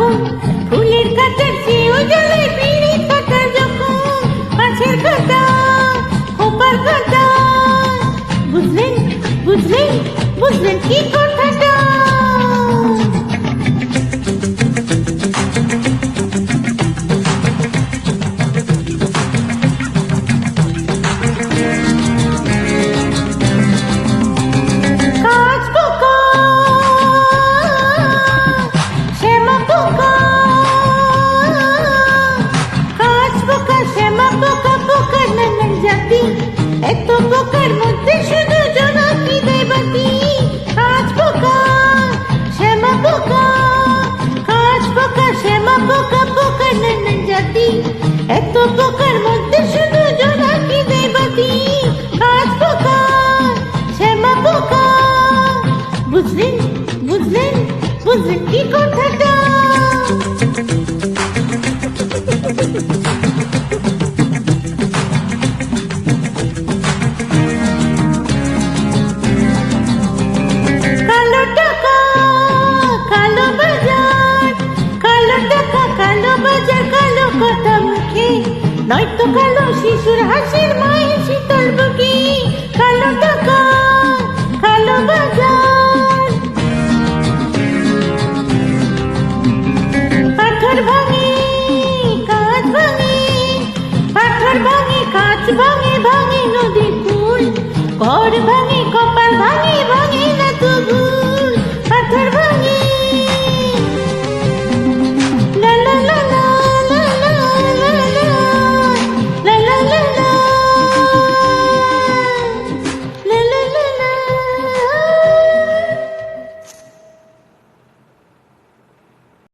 রকম ফুলের কাঁটা চেয়েও জলে পিড়ির কাঁটা যখন বুঝলেন বুঝলেন বুঝলেন কি কথাটা? এত পোকার মধ্যে শুধু জোনাকি দেবাতি। কাজ পোকা, শ্যামা পোকা, কাজ পোকা, শ্যামা পোকা পোকা নানান জাতি এত পোকার মধ্যে শুধু জোনাকি দেবাতি। কাজ পোকা, শ্যামা পোকা। বুঝলেন বুঝলেন বুঝলেন কি কথাটা? নয়তো কালো শিশুর হাসির মায়ের শীতল বুকে, কালো দোকান কালো বাজার। পাথর ভাঙে, কাঁচ ভাঙে, পাথর ভাঙে, কাঁচ ভাঙে ভাঙে নদীর কর ভাঙে, কপাল ভাঙে